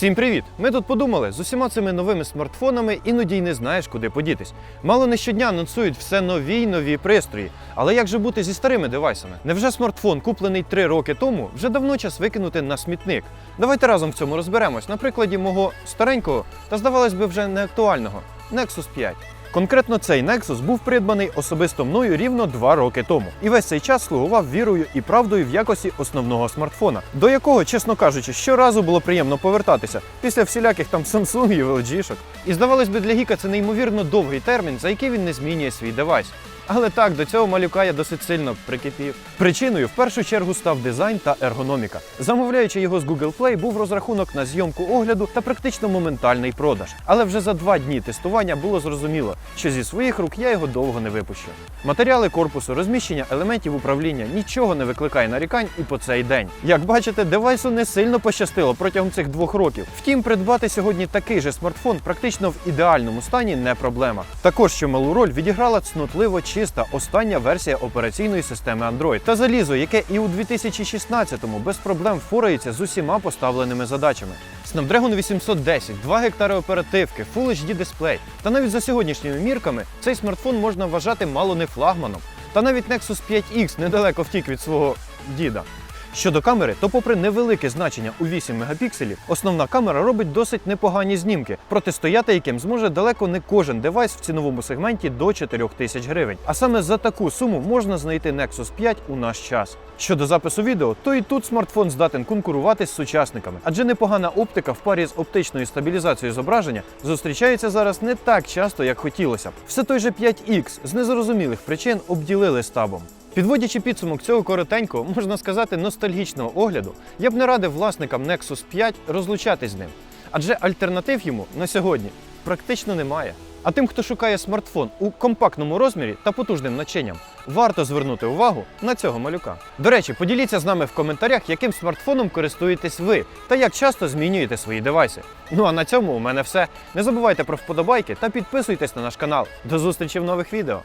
Всім привіт! Ми тут подумали, з усіма цими новими смартфонами іноді й не знаєш, куди подітись. Мало не щодня анонсують все нові й нові пристрої. Але як же бути зі старими девайсами? Невже смартфон, куплений 3 роки тому, вже давно час викинути на смітник? Давайте разом в цьому розберемось на прикладі мого старенького та, здавалось би, вже не актуального Nexus 5. Конкретно цей Nexus був придбаний особисто мною рівно два роки тому, і весь цей час слугував вірою і правдою в якості основного смартфона, до якого, чесно кажучи, щоразу було приємно повертатися після всіляких там Samsung і LG-шок. І здавалось би, для гіка це неймовірно довгий термін, за який він не змінює свій девайс. Але так, до цього малюка я досить сильно прикипів. Причиною в першу чергу став дизайн та ергономіка. Замовляючи його з Google Play, був розрахунок на зйомку огляду та практично моментальний продаж. Але вже за два дні тестування було зрозуміло, що зі своїх рук я його довго не випущу. Матеріали корпусу, розміщення елементів управління нічого не викликає нарікань і по цей день. Як бачите, девайсу не сильно пощастило протягом цих двох років. Втім, придбати сьогодні такий же смартфон практично в ідеальному стані не проблема. Також що малу роль відіграла цнотливо чиста остання версія операційної системи Android та залізо, яке і у 2016-му без проблем впорається з усіма поставленими задачами. Snapdragon 810, 2 гектари оперативки, Full HD дисплей. Та навіть за сьогоднішніми мірками цей смартфон можна вважати мало не флагманом. Та навіть Nexus 5X недалеко втік від свого діда. Щодо камери, то попри невелике значення у 8 мегапікселів, основна камера робить досить непогані знімки, протистояти яким зможе далеко не кожен девайс в ціновому сегменті до 4000 гривень. А саме за таку суму можна знайти Nexus 5 у наш час. Щодо запису відео, то і тут смартфон здатен конкурувати з сучасниками, адже непогана оптика в парі з оптичною стабілізацією зображення зустрічається зараз не так часто, як хотілося б. Все той же 5X з незрозумілих причин обділили стабом. Підводячи підсумок цього коротенького, можна сказати, ностальгічного огляду, я б не радив власникам Nexus 5 розлучатись з ним, адже альтернатив йому на сьогодні практично немає. А тим, хто шукає смартфон у компактному розмірі та потужним начинням, варто звернути увагу на цього малюка. До речі, поділіться з нами в коментарях, яким смартфоном користуєтесь ви та як часто змінюєте свої девайси. Ну а на цьому у мене все. Не забувайте про вподобайки та підписуйтесь на наш канал. До зустрічі в нових відео.